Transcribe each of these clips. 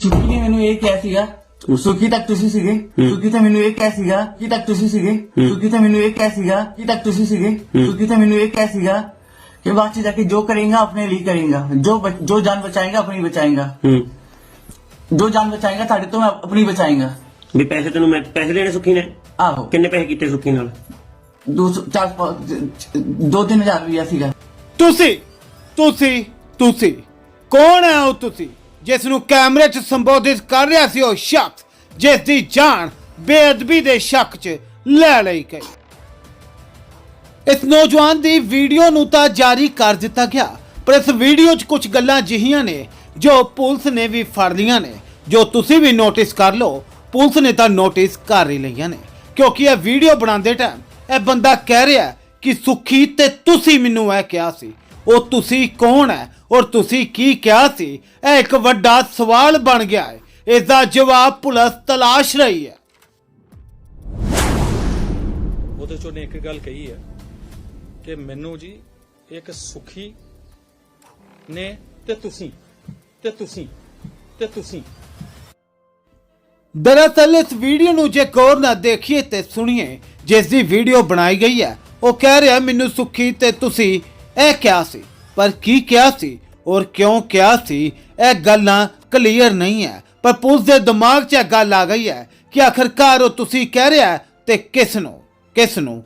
ਸੁਖੀ ਨੇ ਮੈਨੂੰ ਇਹ ਕਿਹਾ ਸੀਗਾ ਸੁਖੀ ਤੱਕ ਤੁਸੀਂ ਸੀਗੇ ਸੁਖੀ ਤਾਂ ਮੈਨੂੰ ਇਹ ਕਿਹਾ ਸੀਗਾ ਕਿ ਤੱਕ ਤੁਸੀਂ ਸੀਗੇ ਸੁਖੀ ਤਾਂ ਮੈਨੂੰ ਇਹ ਕਿਹਾ ਸੀਗਾ ਕਿ ਤੱਕ ਤੁਸੀਂ ਸੀਗੇ ਸੁਖੀ ਤਾਂ ਮੈਨੂੰ ਇਹ ਕਿਹਾ ਸੀਗਾ कि बाद से जाके जो करेगा अपने लिए करेगा जो बच, जो जान बचाएगा अपनी बचाएगा ਹੂੰ जो जान बचाएगा ताड़ी तो मैं अपनी बचाएगा ਵੀ ਪੈਸੇ ਤੈਨੂੰ ਮੈਂ ਪੈਸੇ ਦੇਣੇ ਸੁੱਖੀ ਨੇ आहो ਕਿੰਨੇ ਪੈਸੇ ਕੀਤੇ ਸੁੱਖੀ ਨਾਲ दो सौ चार पाँच- दो तीन हजार रुपया सीगा ਤੁਸੀਂ ਤੁਸੀਂ ਤੁਸੀਂ ਕੌਣ ਹੈ ਉਹ ਤੁਸੀਂ ਜਿਸ ਨੂੰ ਕੈਮਰੇ 'ਚ ਸੰਬੋਧਿਤ ਕਰ ਰਿਹਾ ਸੀ ਉਹ ਸ਼ਖਸ ਜਿਸ ਦੀ ਜਾਨ ਬੇਅਦਬੀ ਦੇ ਸ਼ੱਕ 'ਚ ਲੈ ਲਈ ਗਈ। ਇਸ ਨੌਜਵਾਨ ਦੀ ਵੀਡੀਓ ਨੂੰ ਤਾਂ ਜਾਰੀ ਕਰ ਦਿੱਤਾ ਗਿਆ, ਪਰ ਇਸ ਵੀਡੀਓ 'ਚ ਕੁਝ ਗੱਲਾਂ ਜਿਹੀਆਂ ਨੇ ਜੋ ਪੁਲਿਸ ਨੇ ਵੀ ਫੜ ਲਈਆਂ ਨੇ। ਜੋ ਤੁਸੀਂ ਵੀ ਨੋਟਿਸ ਕਰ ਲਓ, ਪੁਲਿਸ ਨੇ ਤਾਂ ਨੋਟਿਸ ਕਰ ਹੀ ਲਈਆਂ ਨੇ, ਕਿਉਂਕਿ ਇਹ ਵੀਡੀਓ ਬਣਾਉਂਦੇ ਟਾਈਮ ਇਹ ਬੰਦਾ ਕਹਿ ਰਿਹਾ ਕਿ ਸੁਖੀ ਤੇ ਤੁਸੀਂ ਮੈਨੂੰ ਇਹ ਕਿਹਾ ਸੀ, ਉਹ ਤੁਸੀਂ ਕੌਣ ਹੈ? ਔਰ ਤੁਸੀਂ ਕੀ ਕਿਹਾ ਸੀ? ਇਹ ਇੱਕ ਵੱਡਾ ਸਵਾਲ ਬਣ ਗਿਆ ਹੈ। ਇਸ ਦਾ ਜਵਾਬ ਪੁਲਿਸ ਤਲਾਸ਼ ਰਹੀ ਹੈ। ਉਹਦੇ ਚੋਂ ਨੇ ਇੱਕ ਗੱਲ ਕਹੀ ਹੈ ਕਿ ਮੈਨੂੰ ਜੀ ਇੱਕ ਸੁਖੀ ਨੇ ਤੇ ਤੁਸੀਂ ਤੇ ਤੁਸੀਂ ਤੇ ਤੁਸੀਂ। ਦਰਅਸਲ ਇਸ ਵੀਡੀਓ ਨੂੰ ਜੇ ਗੌਰ ਨਾਲ ਦੇਖੀਏ ਤੇ ਸੁਣੀਏ ਜਿਸ ਦੀ ਵੀਡੀਓ ਬਣਾਈ ਗਈ ਹੈ ਉਹ ਕਹਿ ਰਿਹਾ ਮੈਨੂੰ ਸੁਖੀ ਤੇ ਤੁਸੀਂ ਇਹ ਕਿਹਾ ਸੀ। ਪਰ ਕੀ ਕਿਹਾ ਸੀ ਔਰ ਕਿਉਂ ਕਿਹਾ ਸੀ? ਇਹ ਗੱਲਾਂ ਕਲੀਅਰ ਨਹੀਂ ਹੈ। ਪਰ ਪੁਲਿਸ ਦੇ ਦਿਮਾਗ 'ਚ ਇਹ ਗੱਲ ਆ ਗਈ ਹੈ ਕਿ ਆਖਰਕਾਰ ਉਹ ਤੁਸੀਂ ਕਹਿ ਰਿਹਾ ਹੈ ਤੇ ਕਿਸ ਨੂੰ? ਕਿਸ ਨੂੰ?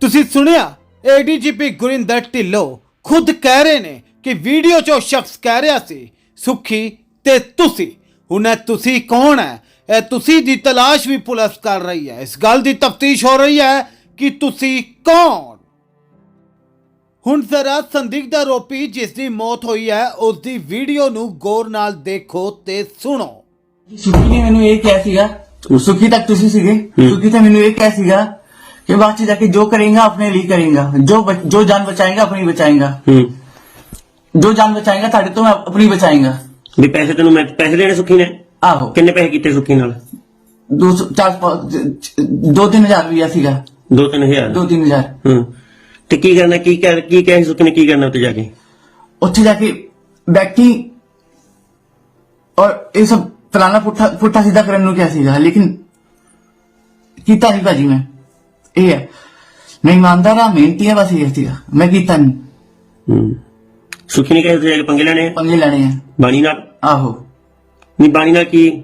ਤੁਸੀਂ ਸੁਣਿਆ? ਏਡੀਜੀਪੀ ਗੁਰਿੰਦਰ ਢਿੱਲੋਂ ਖੁਦ ਕਹਿ ਰਹੇ ਨੇ ਕਿ ਵੀਡੀਓ 'ਚ ਉਹ ਸ਼ਖਸ ਕਹਿ ਰਿਹਾ ਸੀ, ਸੁਖੀ, ਤੇ ਤੁਸੀਂ? ਹੁਣ ਇਹ ਤੁਸੀਂ ਕੌਣ ਹੈ? ਇਹ ਤੁਸੀਂ ਦੀ ਤਲਾਸ਼ ਵੀ ਪੁਲਿਸ ਕਰ ਰਹੀ ਹੈ। ਇਸ ਗੱਲ ਦੀ ਤਫਤੀਸ਼ ਹੋ ਰਹੀ ਹੈ ਕਿ ਤੁਸੀਂ ਕੌਣ? ਹੁਣ ਜ਼ਰਾ ਸੰਦਿਗਧ ਆਰੋਪੀ ਜਿਸ ਦੀ ਮੌਤ ਹੋਈ ਹੈ ਉਸ ਦੀ ਵੀਡੀਓ ਨੂੰ ਗੌਰ ਨਾਲ ਦੇਖੋ ਤੇ ਸੁਣੋ। ਸੁਖੀ ਨੇ ਮੈਨੂੰ ਇਹ ਕਿਹਾ ਸੀਗਾ ਸੁਖੀ ਤੱਕ ਤੁਸੀਂ ਸੀਗੇ? ਸੁਖੀ ਤਾਂ ਮੈਨੂੰ ਇਹ ਕਿਹਾ ਸੀਗਾ ਕਿ ਬਾਅਦ ਚ ਜਾ ਜੋ ਕਰੇਗਾ ਆਪਣੇ ਲਈ ਕਰੇਗਾ। ਜੋ ਜੋ ਜਾਨ ਬਚਾਏਗਾ ਆਪਣੀ ਬਚਾਏਗਾ। ਜੋ ਜਾਨ ਬਚਾਏਗਾ ਤੁਹਾਡੇ ਤੋਂ ਆਪਣੀ ਬਚਾਏਗਾ। ਵੀ ਪੈਸੇ ਤੈਨੂੰ ਮੈਂ ਪੈਸੇ ਦੇਣੇ ਸੁਖੀ ਨੇ? ਆਹੋ। ਕਿੰਨੇ ਪੈਸੇ ਕੀਤੇ ਸੁਖੀ ਨਾਲ? ਦੋ ਸੌ- ਚਾਰ ਸੌ- ਦੋ ਤਿੰਨ ਹਜ਼ਾਰ ਰੁਪਇਆ ਸੀਗਾ। 2-3000 ਦੋ ਤਿੰਨ ਹਜ਼ਾਰ। ਹੂੰ। ਤੇ ਕੀ ਕਰਨਾ ਕੀ ਕਰ ਕੀ ਕਹੇ ਸੁੱਖੀ ਨੇ ਕੀ ਕਰਨਾ ਉੱਤੇ ਜਾ ਕੇ? ਉੱਥੇ ਜਾ ਕੇ ਬੈਠੀ ਔਰ ਇਹ ਸਭ ਫਲਾਣਾ ਪੁੱਠਾ ਪੁੱਠਾ ਸਿੱਧਾ ਕਰਨ ਨੂੰ ਕਿਹਾ ਸੀਗਾ ਲੇਕਿਨ ਕੀਤਾ ਨਹੀਂ ਭਾਜੀ ਮੈਂ। ਇਹ ਹੈ ਮੈਂ ਇਮਾਨਦਾਰ ਆ ਮਿਹਨਤੀ ਆ ਬਸ ਇਹ ਸੀਗਾ। ਮੈਂ ਕੀਤਾ ਨਹੀਂ। ਹੂੰ। ਸੁੱਖੀ ਨੇ ਕਹੇ ਉੱਤੇ ਜਾ ਪੰਗੇ ਲੈਣੇ ਆ? ਪੰਗੇ ਲੈਣੇ ਆ। ਬਾਣੀ ਨਾਲ? ਆਹੋ। ਨਹੀਂ ਬਾਣੀ ਨਾਲ ਕੀ?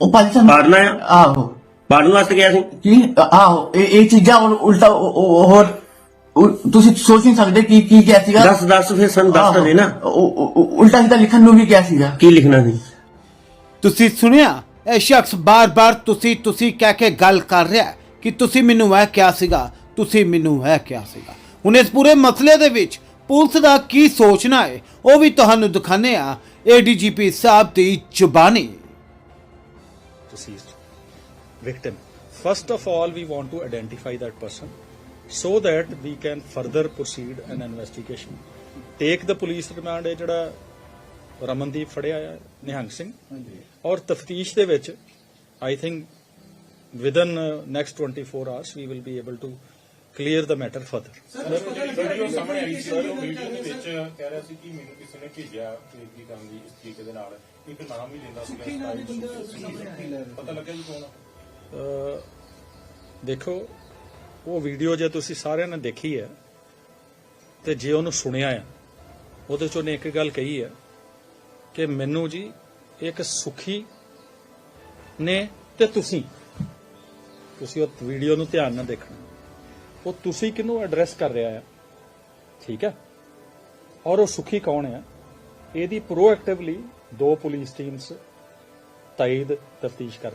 ਉਹ ਭਾਜੀ ਸਾਨੂੰ ਪਾੜਨਾ ਆ? ਆਹੋ। ਪਾੜਨ ਵਾਸਤੇ ਗਿਆ ਸੀ? ਕੀ? ਆਹੋ। ਇਹ ਇਹ ਚੀਜ਼ਾਂ ਉਲਟਾ ਉਹ- ਉਹ- ਤੁਸੀਂ ਸੋਚ ਨਹੀਂ ਸਕਦੇ ਕੀ ਕੀ ਕਿਹਾ ਸੀਗਾ? ਦੱਸ ਦੱਸ ਫਿਰ ਸਾਨੂੰ ਦੱਸ ਤਾਂ ਦੇ ਨਾ। ਆਹੋ, ਉਹ- ਉਹ- ਉਹ ਉਲਟਾ ਸਿੱਧਾ ਲਿਖਣ ਨੂੰ ਵੀ ਕਿਹਾ ਸੀਗਾ। ਕੀ ਲਿਖਣਾ ਸੀ? ਤੁਸੀਂ ਸੁਣਿਆ? ਇਹ ਸ਼ਖਸ ਬਾਰ-ਬਾਰ ਤੁਸੀਂ ਤੁਸੀਂ ਕਹਿ ਕੇ ਗੱਲ ਕਰ ਰਿਹਾ ਹੈ ਕਿ ਤੁਸੀਂ ਮੈਨੂੰ ਇਹ ਕਿਹਾ ਸੀਗਾ ਤੁਸੀਂ ਮੈਨੂੰ ਇਹ ਕਿਹਾ ਸੀਗਾ। ਹੁਣ ਇਸ ਪੂਰੇ ਮਸਲੇ ਦੇ ਵਿੱਚ ਪੁਲਿਸ ਦਾ ਕੀ ਸੋਚਣਾ ਹੈ ਉਹ ਵੀ ਤੁਹਾਨੂੰ ਦਿਖਾਣੇ ਆ ਏਡੀਜੀਪੀ ਸਾਹਿਬ ਦੀ ਜ਼ੁਬਾਨੀ। deceased victim. First of all, we want to identify that person. So that we can further proceed an investigation. Take the police remand ਹੈ ਜਿਹੜਾ ਰਮਨਦੀਪ ਫੜਿਆ ਆ ਨਿਹੰਗ ਸਿੰਘ ਔਰ ਤਫਤੀਸ਼ ਦੇ ਵਿੱਚ I think within uh, next 24 hours we will be able to clear the matter further. Video ਸਾਹਮਣੇ ਆਈ ਸੀ ਉਹ ਵੀਡੀਓ ਦੇ ਵਿੱਚ ਕਹਿ ਰਿਹਾ ਸੀ ਕਿ ਮੈਨੂੰ ਕਿਸੇ ਨੇ ਭੇਜਿਆ ਬੇਇੱਜ਼ਤੀ ਕਰਨ ਦੀ ਇਸ ਤਰੀਕੇ ਦੇ ਨਾਲ ਇੱਕ ਨਾਮ ਹੀ ਲੈਂਦਾ ਸੀਗਾ ਪਤਾ ਲੱਗਿਆ ਜੀ ਕੌਣ ਆ? ਅਹ ਦੇਖੋ ਉਹ ਵੀਡੀਓ ਜੇ ਤੁਸੀਂ ਸਾਰਿਆਂ ਨੇ ਦੇਖੀ ਹੈ ਤੇ ਜੇ ਉਹਨੂੰ ਸੁਣਿਆ ਆ ਉਹਦੇ ਚੋਂ ਨੇ ਇੱਕ ਗੱਲ ਕਹੀ ਹੈ ਕਿ ਮੈਨੂੰ ਜੀ ਇੱਕ ਸੁਖੀ ਨੇ ਤੇ ਤੁਸੀਂ ਤੁਸੀਂ ਉਹ ਵੀਡੀਓ ਨੂੰ ਧਿਆਨ ਨਾਲ ਦੇਖਣਾ। ਉਹ ਤੁਸੀਂ ਕਿਹਨੂੰ ਐਡਰੈਸ ਕਰ ਰਿਹਾ ਆ ਠੀਕ ਹੈ? ਔਰ ਉਹ ਸੁਖੀ ਕੌਣ ਹੈ? ਇਹਦੀ ਪ੍ਰੋਐਕਟਿਵਲੀ ਦੋ ਪੁਲਿਸ ਟੀਮਸ ਤਾਇਦ ਤਫਤੀਸ਼ ਕਰ